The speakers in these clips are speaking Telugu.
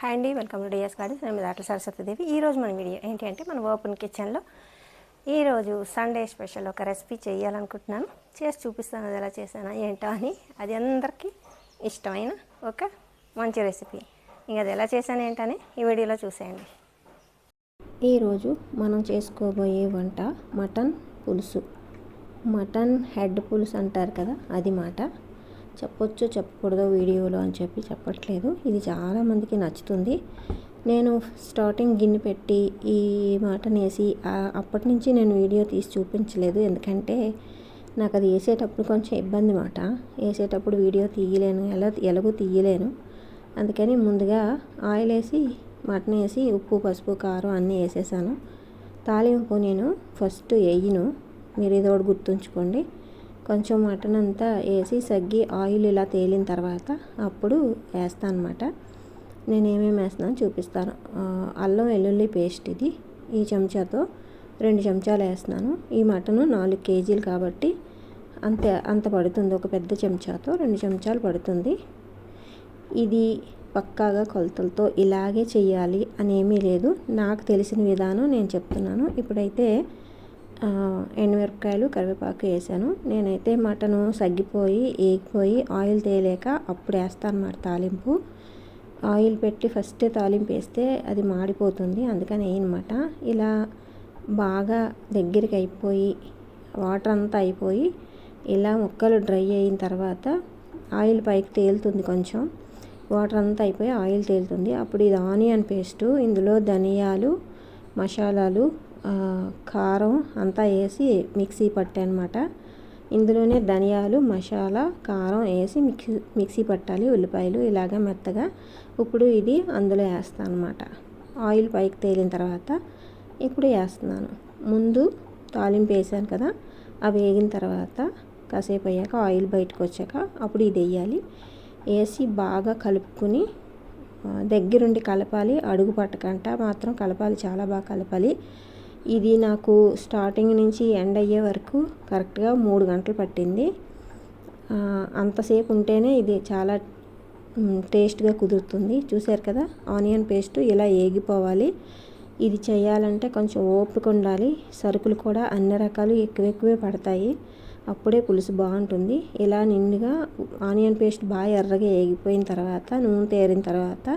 హాయ్ అండి వెల్కమ్ టు డిఎస్ గార్డెన్స్ నేను మీ దాట్ల సరస్వతిదేవి ఈరోజు మన వీడియో ఏంటి అంటే మన ఓపెన్ కిచెన్లో ఈరోజు సండే స్పెషల్ ఒక రెసిపీ చేయాలనుకుంటున్నాను. చేసి చూపిస్తాను అది ఎలా చేశానా ఏంటో అని. అది అందరికీ ఇష్టమైన ఒక మంచి రెసిపీ ఇంకా అది ఎలా చేశాను ఏంటని ఈ వీడియోలో చూసేయండి. ఈరోజు మనం చేసుకోబోయే వంట మటన్ పులుసు. మటన్ హెడ్ పులుసు అంటారు కదా అది మాట. చెప్పొచ్చు చెప్పకూడదు వీడియోలో అని చెప్పి చెప్పట్లేదు. ఇది చాలామందికి నచ్చుతుంది. నేను స్టార్టింగ్ గిన్నె పెట్టి ఈ మటన్ వేసి అప్పటి నుంచి నేను వీడియో తీసి చూపించలేదు. ఎందుకంటే నాకు అది వేసేటప్పుడు కొంచెం ఇబ్బంది మాట. వేసేటప్పుడు వీడియో తీయలేను. ఎలా ఎలాగో తీయలేను. అందుకని ముందుగా ఆయిల్ వేసి మటన్ వేసి ఉప్పు పసుపు కారం అన్నీ వేసేసాను. తాలింపు నేను ఫస్ట్ వేయను. మీరు ఇది ఒకటి గుర్తుంచుకోండి. కొంచెం మటన్ అంతా వేసి సగ్గి ఆయిల్ ఇలా తేలిన తర్వాత అప్పుడు వేస్తాను అనమాట నేను ఏమేమి వేస్తున్నాను చూపిస్తాను. అల్లం వెల్లుల్లి పేస్ట్ ఇది. ఈ చెంచాతో రెండు చెంచాలు వేస్తున్నాను. ఈ మటను నాలుగు కేజీలు కాబట్టి అంతే అంత పడుతుంది. ఒక పెద్ద చెంచాతో రెండు చెంచాలు పడుతుంది. ఇది పక్కాగా కొలతలతో ఇలాగే చెయ్యాలి అనేమీ లేదు. నాకు తెలిసిన విధానం నేను చెప్తున్నాను. ఇప్పుడైతే ఎండుమిరపకాయలు కరివేపాకు వేసాను. నేనైతే మటను సగ్గిపోయి ఏగిపోయి ఆయిల్ తేలేక అప్పుడు వేస్తాను అన్నమాట తాలింపు. ఆయిల్ పెట్టి ఫస్ట్ తాలింపు వేస్తే అది మాడిపోతుంది అందుకని వేయనమాట. ఇలా బాగా దగ్గరికి అయిపోయి వాటర్ అంతా అయిపోయి ఇలా ముక్కలు డ్రై అయిన తర్వాత ఆయిల్ పైకి తేలుతుంది కొంచెం. వాటర్ అంతా అయిపోయి ఆయిల్ తేలుతుంది. అప్పుడు ఇది ఆనియన్ పేస్టు ఇందులో ధనియాలు మసాలాలు కారం అంతా వేసి మిక్సీ పట్టానమాట ఇందులోనే ధనియాలు మసాలా కారం వేసి మిక్సీ మిక్సీ పట్టాలి ఉల్లిపాయలు ఇలాగ మెత్తగా. ఇప్పుడు ఇది అందులో వేస్తాను అనమాట ఆయిల్ పైకి తేలిన తర్వాత ఇప్పుడు వేస్తున్నాను. ముందు తాలింపు వేసాను కదా అవి వేగిన తర్వాత కాసేపు అయ్యాక ఆయిల్ బయటకు వచ్చాక అప్పుడు ఇది వేయాలి. వేసి బాగా కలుపుకుని దగ్గరుండి కలపాలి. అడుగు పట్టకంట మాత్రం కలపాలి చాలా బాగా కలపాలి. ఇది నాకు స్టార్టింగ్ నుంచి ఎండ్ అయ్యే వరకు కరెక్ట్గా మూడు గంటలు పట్టింది. అంతసేపు ఉంటేనే ఇది చాలా టేస్ట్గా కుదురుతుంది. చూశారు కదా ఆనియన్ పేస్ట్ ఇలా ఏగిపోవాలి. ఇది చేయాలంటే కొంచెం ఓపిక ఉండాలి. సరుకులు కూడా అన్ని రకాలు ఎక్కువ ఎక్కువే పడతాయి. అప్పుడే పులుసు బాగుంటుంది. ఇలా నిండుగా ఆనియన్ పేస్ట్ బాగా ఎర్రగా ఏగిపోయిన తర్వాత నూనె తేరిన తర్వాత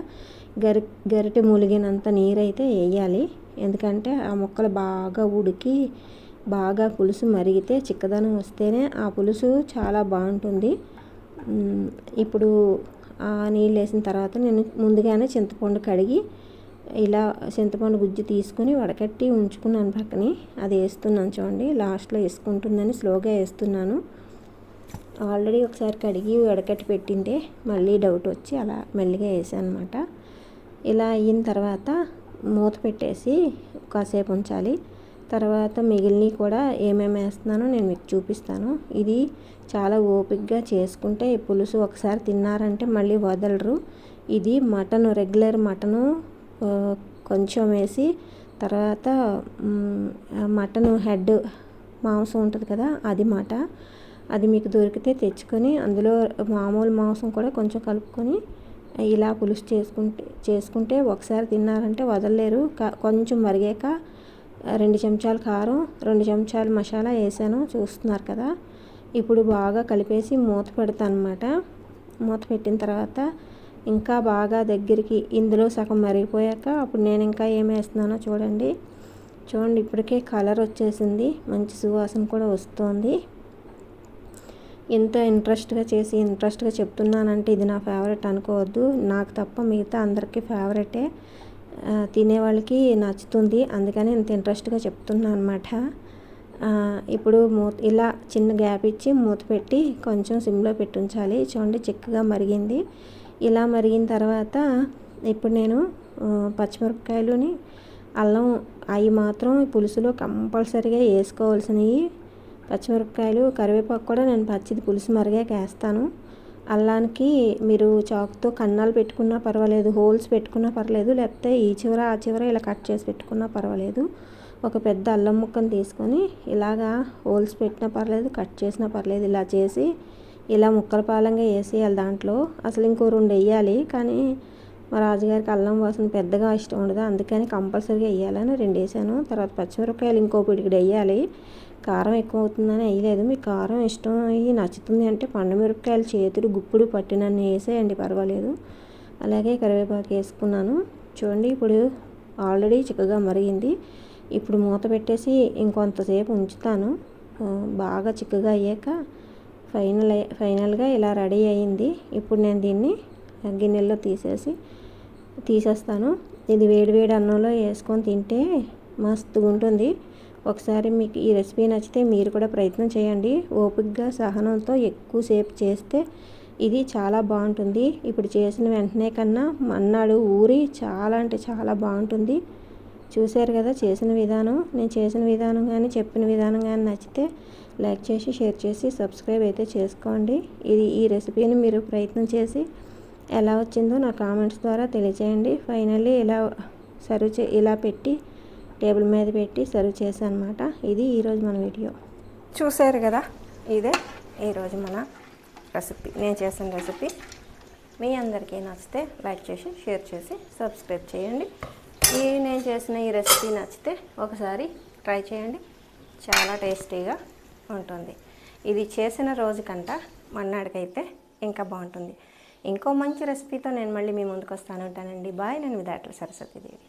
గరి గరిటె మూలిగినంత నీరైతే వేయాలి. ఎందుకంటే ఆ ముక్కలు బాగా ఉడికి బాగా పులుసు మరిగితే చిక్కదనం వస్తేనే ఆ పులుసు చాలా బాగుంటుంది. ఇప్పుడు ఆ నీళ్ళు వేసిన తర్వాత నేను ముందుగానే చింతపండు కడిగి ఇలా చింతపండు గుజ్జు తీసుకుని వడకట్టి ఉంచుకున్నాను పక్కని. అది వేస్తున్నాను చూడండి లాస్ట్లో వేసుకుంటుందని స్లోగా వేస్తున్నాను. ఆల్రెడీ ఒకసారి కడిగి వడకట్టి పెట్టింటే మళ్ళీ డౌట్ వచ్చి అలా మెల్లిగా వేసాను అనమాట ఇలా అయిన తర్వాత మూత పెట్టేసి కాసేపు ఉంచాలి. తర్వాత మిగిలినవి కూడా ఏమేమి వేస్తున్నానో నేను మీకు చూపిస్తాను. ఇది చాలా ఓపిక్గా చేసుకుంటే ఈ పులుసు ఒకసారి తిన్నారంటే మళ్ళీ వదలరు. ఇది మటన్ రెగ్యులర్ మటను కొంచెం వేసి తర్వాత మటన్ హెడ్ మాంసం ఉంటుంది కదా అది మాట. అది మీకు దొరికితే తెచ్చుకొని అందులో మామూలు మాంసం కూడా కొంచెం కలుపుకొని ఇలా పులుసు చేసుకుంటే చేసుకుంటే ఒకసారి తిన్నారంటే వదలలేరు. కొంచెం మరిగాక రెండు చెంచాలు కారం రెండు చెంచాలు మసాలా వేసాను. చూస్తున్నారు కదా. ఇప్పుడు బాగా కలిపేసి మూత పెడతాను అనమాట మూత పెట్టిన తర్వాత ఇంకా బాగా దగ్గరికి ఇందులో సగం మరిగిపోయాక అప్పుడు నేను ఇంకా ఏం వేస్తున్నానో చూడండి. చూడండి ఇప్పటికే కలర్ వచ్చేసింది. మంచి సువాసన కూడా వస్తుంది. ఎంత ఇంట్రెస్ట్గా చేసి ఇంట్రెస్ట్గా చెప్తున్నానంటే ఇది నా ఫేవరెట్ అనుకోవద్దు. నాకు తప్ప మిగతా అందరికీ ఫేవరెటే. తినేవాళ్ళకి నచ్చుతుంది. అందుకని ఇంత ఇంట్రెస్ట్గా చెప్తున్నాను అనమాట ఇప్పుడు మూత ఇలా చిన్న గ్యాప్ ఇచ్చి మూత పెట్టి కొంచెం సిమ్లో పెట్టి ఉంచాలి చూడండి చిక్కగా మరిగింది. ఇలా మరిగిన తర్వాత ఇప్పుడు నేను పచ్చిమిరపకాయలుని అల్లం అవి మాత్రం పులుసులో కంపల్సరీగా వేసుకోవాల్సినవి. పచ్చిమిరపకాయలు కరివేపాకు కూడా నేను పచ్చిది పులుసు మరిగాక వేస్తాను అల్లానికి మీరు చాకుతో కన్నాలు పెట్టుకున్నా పర్వాలేదు హోల్స్ పెట్టుకున్నా పర్వాలేదు లేకపోతే ఈ చివర ఆ చివర ఇలా కట్ చేసి పెట్టుకున్నా పర్వాలేదు. ఒక పెద్ద అల్లం ముక్కను తీసుకొని ఇలాగా హోల్స్ పెట్టినా పర్లేదు కట్ చేసినా పర్లేదు ఇలా చేసి ఇలా ముక్కల పాలంగా వేసేయాలి దాంట్లో. అసలు ఇంకో రెండు వేయాలి కానీ మా రాజుగారికి అల్లం వాసన పెద్దగా ఇష్టం ఉండదు అందుకని కంపల్సరీగా వేయాలని రెండు వేసాను. తర్వాత పచ్చిమిరపకాయలు ఇంకో పిడికిడి వేయాలి. కారం ఎక్కువ అవుతుందని వేయలేదు మీకు కారం ఇష్టం అయ్యి నచ్చుతుంది అంటే పండు మిరపకాయలు చేతులు గుప్పుడు పట్టినన్ని వేసేయండి పర్వాలేదు. అలాగే కరివేపాకు వేసుకున్నాను. చూడండి ఇప్పుడు ఆల్రెడీ చిక్కగా మరిగింది. ఇప్పుడు మూత పెట్టేసి ఇంకొంతసేపు ఉంచుతాను. బాగా చిక్కగా అయ్యాక ఫైనల్ ఫైనల్గా ఇలా రెడీ అయింది ఇప్పుడు నేను దీన్ని గిన్నెల్లో తీసేసి తీసేస్తాను. ఇది వేడి వేడి అన్నంలో వేసుకొని తింటే మస్తుగా ఉంటుంది. ఒకసారి మీకు ఈ రెసిపీ నచ్చితే మీరు కూడా ప్రయత్నం చేయండి. ఓపికగా సహనంతో ఎక్కువసేపు చేస్తే ఇది చాలా బాగుంటుంది. ఇప్పుడు చేసిన వెంటనే కన్నా మన్నాడు ఊరి చాలా అంటే చాలా బాగుంటుంది. చూశారు కదా చేసిన విధానం? నేను చేసిన విధానం కానీ చెప్పిన విధానం కానీ నచ్చితే లైక్ చేసి షేర్ చేసి సబ్స్క్రైబ్ అయితే చేసుకోండి. ఇది ఈ రెసిపీని మీరు ప్రయత్నం చేసి ఎలా వచ్చిందో నా కామెంట్స్ ద్వారా తెలియజేయండి. ఫైనల్లీ ఇలా సర్వ్ చే ఇలా పెట్టి టేబుల్ మీద పెట్టి సర్వ్ చేశాను అనమాట ఇది ఈరోజు మన వీడియో. చూశారు కదా? ఇదే ఈరోజు మన రెసిపీ. నేను చేసిన రెసిపీ. మీ అందరికీ నచ్చితే లైక్ చేసి షేర్ చేసి సబ్స్క్రైబ్ చేయండి. ఈ నేను చేసిన ఈ రెసిపీ నచ్చితే ఒకసారి ట్రై చేయండి. చాలా టేస్టీగా ఉంటుంది. ఇది చేసిన రోజు కంట మన్నాడికైతే ఇంకా బాగుంటుంది. ఇంకో మంచి రెసిపీతో నేను మళ్ళీ మీ ముందుకు వస్తాను ఉంటానండి బాయ్ నేను విదాట్ల సరస్వతీదేవి.